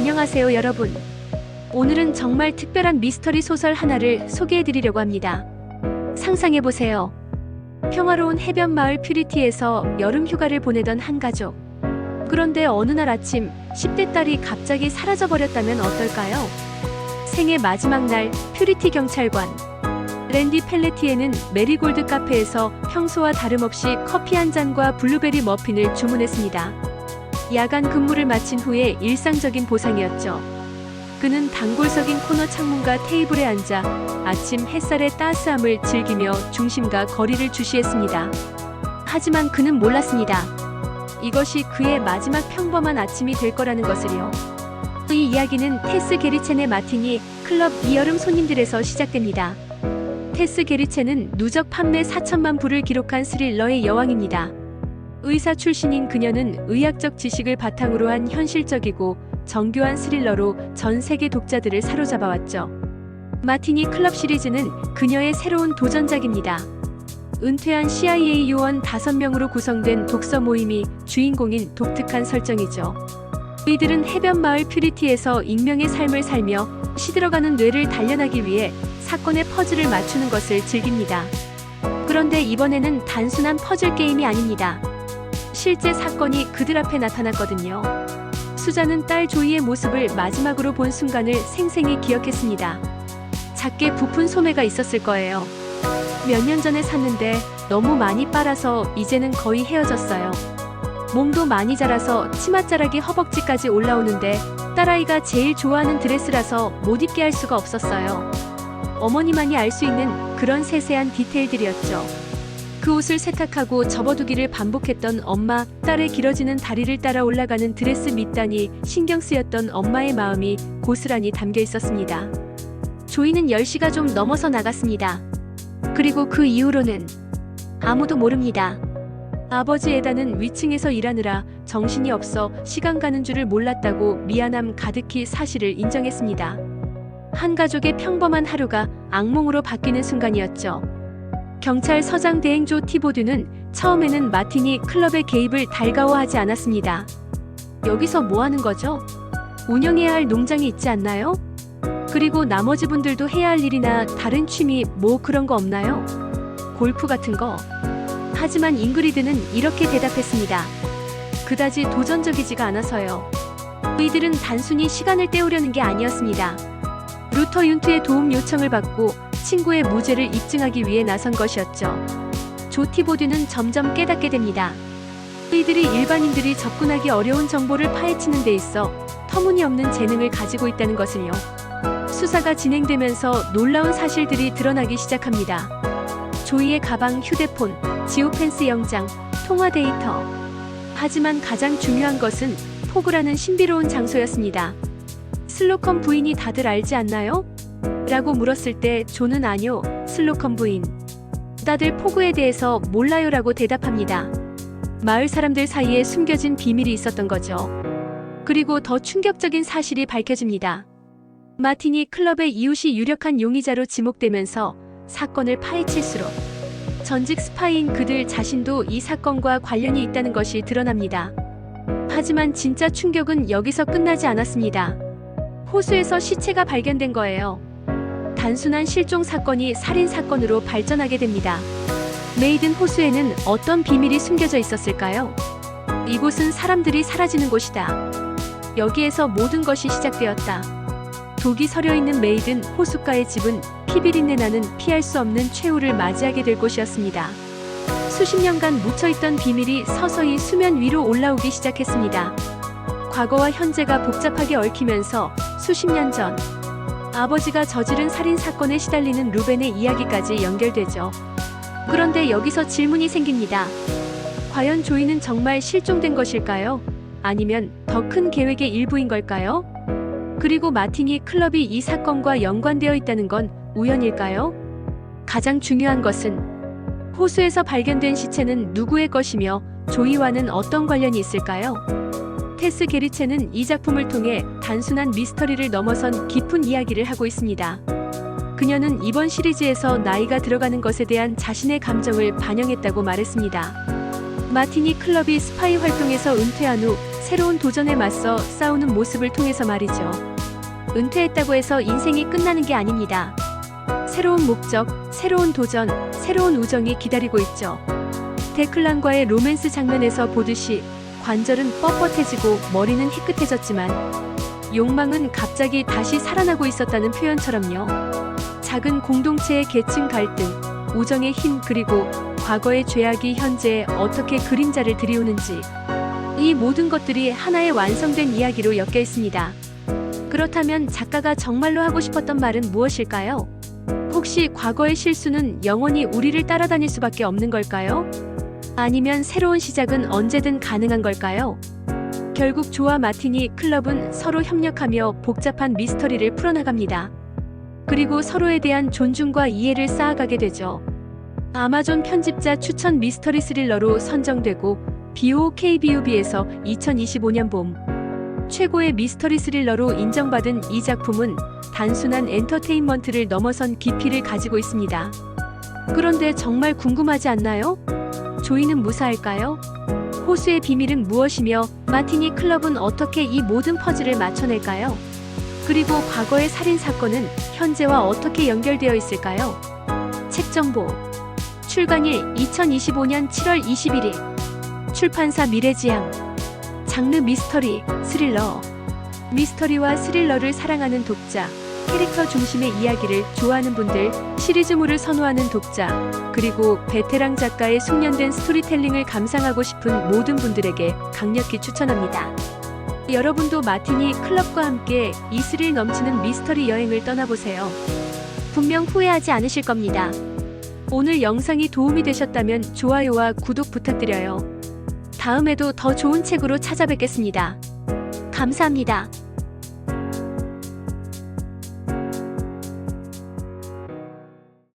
안녕하세요, 여러분. 오늘은 정말 특별한 미스터리 소설 하나를 소개해 드리려고 합니다. 상상해 보세요. 평화로운 해변 마을 퓨리티에서 여름 휴가를 보내던 한 가족. 그런데 어느 날 아침 10대 딸이 갑자기 사라져 버렸다면 어떨까요? 생애 마지막 날 퓨리티 경찰관 랜디 펠레티에는 메리골드 카페에서 평소와 다름없이 커피 한 잔과 블루베리 머핀을 주문했습니다. 야간 근무를 마친 후에 일상적인 보상이었죠. 그는 단골 석인 코너 창문과 테이블에 앉아 아침 햇살의 따스함을 즐기며 중심과 거리를 주시했습니다. 하지만 그는 몰랐습니다. 이것이 그의 마지막 평범한 아침이 될 거라는 것을요. 이 이야기는 테스 게리첸의 마티니 클럽 이여름 손님들에서 시작됩니다. 테스 게리첸은 누적 판매 4천만 부를 기록한 스릴러의 여왕입니다. 의사 출신인 그녀는 의학적 지식을 바탕으로 한 현실적이고 정교한 스릴러로 전 세계 독자들을 사로잡아왔죠. 마티니 클럽 시리즈는 그녀의 새로운 도전작입니다. 은퇴한 CIA 요원 5명으로 구성된 독서 모임이 주인공인 독특한 설정이죠. 이들은 해변 마을 퓨리티에서 익명의 삶을 살며 시들어가는 뇌를 단련하기 위해 사건의 퍼즐을 맞추는 것을 즐깁니다. 그런데 이번에는 단순한 퍼즐 게임이 아닙니다. 실제 사건이 그들 앞에 나타났거든요. 수자는 딸 조이의 모습을 마지막으로 본 순간을 생생히 기억했습니다. 작게 부푼 소매가 있었을 거예요. 몇 년 전에 샀는데 너무 많이 빨아서 이제는 거의 헤어졌어요. 몸도 많이 자라서 치맛자락이 허벅지까지 올라오는데 딸아이가 제일 좋아하는 드레스라서 못 입게 할 수가 없었어요. 어머니만이 알 수 있는 그런 세세한 디테일들이었죠. 그 옷을 세탁하고 접어두기를 반복했던 엄마, 딸의 길어지는 다리를 따라 올라가는 드레스 밑단이 신경 쓰였던 엄마의 마음이 고스란히 담겨 있었습니다. 조이는 10시가 좀 넘어서 나갔습니다. 그리고 그 이후로는 아무도 모릅니다. 아버지 에다는 위층에서 일하느라 정신이 없어 시간 가는 줄을 몰랐다고 미안함 가득히 사실을 인정했습니다. 한 가족의 평범한 하루가 악몽으로 바뀌는 순간이었죠. 경찰 서장 대행 조 티보드는 처음에는 마티니 클럽의 개입을 달가워하지 않았습니다. 여기서 뭐 하는 거죠? 운영해야 할 농장이 있지 않나요? 그리고 나머지 분들도 해야 할 일이나 다른 취미 뭐 그런 거 없나요? 골프 같은 거. 하지만 잉그리드는 이렇게 대답했습니다. 그다지 도전적이지가 않아서요. 이들은 단순히 시간을 때우려는 게 아니었습니다. 루터 윤트의 도움 요청을 받고 친구의 무죄를 입증하기 위해 나선 것이었죠. 조티보드는 점점 깨닫게 됩니다. 이들이 일반인들이 접근하기 어려운 정보를 파헤치는 데 있어 터무니없는 재능을 가지고 있다는 것을요. 수사가 진행되면서 놀라운 사실들이 드러나기 시작합니다. 조이의 가방, 휴대폰, 지오펜스 영장, 통화 데이터. 하지만 가장 중요한 것은 포그라는 신비로운 장소였습니다. 슬로컨 부인이 다들 알지 않나요? 라고 물었을 때 조는 아니요, 슬로컨 부인. 다들 포그에 대해서 몰라요 라고 대답합니다. 마을 사람들 사이에 숨겨진 비밀이 있었던 거죠. 그리고 더 충격적인 사실이 밝혀집니다. 마티니 클럽의 이웃이 유력한 용의자로 지목되면서 사건을 파헤칠수록 전직 스파이인 그들 자신도 이 사건과 관련이 있다는 것이 드러납니다. 하지만 진짜 충격은 여기서 끝나지 않았습니다. 호수에서 시체가 발견된 거예요. 단순한 실종 사건이 살인 사건으로 발전하게 됩니다. 메이든 호수에는 어떤 비밀이 숨겨져 있었을까요? 이곳은 사람들이 사라지는 곳이다. 여기에서 모든 것이 시작되었다. 독이 서려 있는 메이든 호숫가의 집은 피비린내 나는 피할 수 없는 최후를 맞이하게 될 곳이었습니다. 수십 년간 묻혀있던 비밀이 서서히 수면 위로 올라오기 시작했습니다. 과거와 현재가 복잡하게 얽히면서 수십 년 전 아버지가 저지른 살인 사건에 시달리는 루벤의 이야기까지 연결되죠. 그런데 여기서 질문이 생깁니다. 과연 조이는 정말 실종된 것일까요? 아니면 더 큰 계획의 일부인 걸까요? 그리고 마티니 클럽이 이 사건과 연관되어 있다는 건 우연일까요? 가장 중요한 것은 호수에서 발견된 시체는 누구의 것이며 조이와는 어떤 관련이 있을까요? 테스 게리체는 이 작품을 통해 단순한 미스터리를 넘어선 깊은 이야기를 하고 있습니다. 그녀는 이번 시리즈에서 나이가 들어가는 것에 대한 자신의 감정을 반영했다고 말했습니다. 마티니 클럽이 스파이 활동에서 은퇴한 후 새로운 도전에 맞서 싸우는 모습을 통해서 말이죠. 은퇴했다고 해서 인생이 끝나는 게 아닙니다. 새로운 목적, 새로운 도전, 새로운 우정이 기다리고 있죠. 데클란과의 로맨스 장면에서 보듯이 관절은 뻣뻣해지고 머리는 희끗해졌지만 욕망은 갑자기 다시 살아나고 있었다는 표현처럼요. 작은 공동체의 계층 갈등, 우정의 힘 그리고 과거의 죄악이 현재에 어떻게 그림자를 들이우는지 이 모든 것들이 하나의 완성된 이야기로 엮여 있습니다. 그렇다면 작가가 정말로 하고 싶었던 말은 무엇일까요? 혹시 과거의 실수는 영원히 우리를 따라다닐 수밖에 없는 걸까요? 아니면 새로운 시작은 언제든 가능한 걸까요? 결국 조와 마티니 클럽은 서로 협력하며 복잡한 미스터리를 풀어나갑니다. 그리고 서로에 대한 존중과 이해를 쌓아가게 되죠. 아마존 편집자 추천 미스터리 스릴러로 선정되고 BOKBUB에서 2025년 봄 최고의 미스터리 스릴러로 인정받은 이 작품은 단순한 엔터테인먼트를 넘어선 깊이를 가지고 있습니다. 그런데 정말 궁금하지 않나요? 조이는 무사할까요? 호수의 비밀은 무엇이며 마티니 클럽은 어떻게 이 모든 퍼즐을 맞춰낼까요? 그리고 과거의 살인 사건은 현재와 어떻게 연결되어 있을까요? 책 정보 출간일 2025년 7월 21일 출판사 미래지향 장르 미스터리 스릴러 미스터리와 스릴러를 사랑하는 독자 캐릭터 중심의 이야기를 좋아하는 분들 시리즈물을 선호하는 독자 그리고 베테랑 작가의 숙련된 스토리텔링을 감상하고 싶은 모든 분들에게 강력히 추천합니다. 여러분도 마티니 클럽과 함께 이 스릴 넘치는 미스터리 여행을 떠나보세요. 분명 후회하지 않으실 겁니다. 오늘 영상이 도움이 되셨다면 좋아요와 구독 부탁드려요. 다음에도 더 좋은 책으로 찾아뵙겠습니다. 감사합니다.